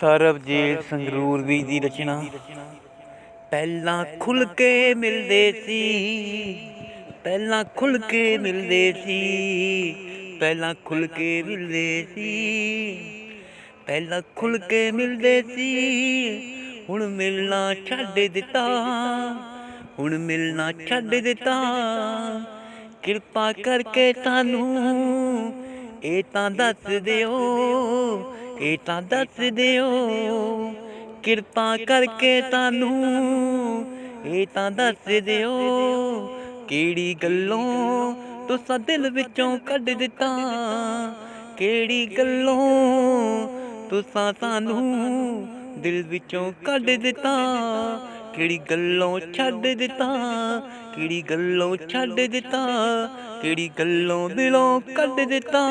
ਸਰਬਜੀਤ ਸੰਗਰੂਰ ਵੀ ਦੀ ਰਚਨਾ। ਪਹਿਲਾਂ ਖੁੱਲ ਕੇ ਮਿਲਦੇ ਸੀ, ਪਹਿਲਾਂ ਖੁੱਲ ਕੇ ਮਿਲਦੇ ਸੀ, ਪਹਿਲਾਂ ਖੁੱਲ ਕੇ ਮਿਲਦੇ ਸੀ, ਪਹਿਲਾਂ ਖੁੱਲ ਕੇ ਮਿਲਦੇ ਸੀ। ਹੁਣ ਮਿਲਣਾ ਛੱਡ ਦਿੱਤਾ, ਹੁਣ ਮਿਲਣਾ ਛੱਡ ਦਿੱਤਾ। ਕਿਰਪਾ ਕਰਕੇ ਸਾਨੂੰ ਇਹ ਤਾਂ ਦੱਸ ਦਿਓ, ਇਹ ਤਾਂ ਦੱਸ ਦਿਓ, ਕਿਰਪਾ ਕਰਕੇ ਸਾਨੂੰ। ਇਹ ਤਾਂ ਦੱਸ ਦਿਓ, ਕਿਹੜੀ ਗੱਲੋਂ ਤੁਸਾਂ ਦਿਲ ਵਿੱਚੋਂ ਕੱਢ ਦਿੱਤਾ? ਕਿਹੜੀ ਗੱਲੋਂ ਤੁਸਾਂ ਸਾਨੂੰ ਦਿਲ ਵਿੱਚੋਂ ਕੱਢ ਦਿੱਤਾ? ਕਿਹੜੀ ਗੱਲੋਂ ਛੱਡ ਦਿੱਤਾ? ਕਿਹੜੀ ਗੱਲੋਂ ਛੱਡ ਦਿੱਤਾ? ਕਿਹੜੀ ਗੱਲੋਂ ਦਿਲੋਂ ਕੱਢ ਦਿੱਤਾ?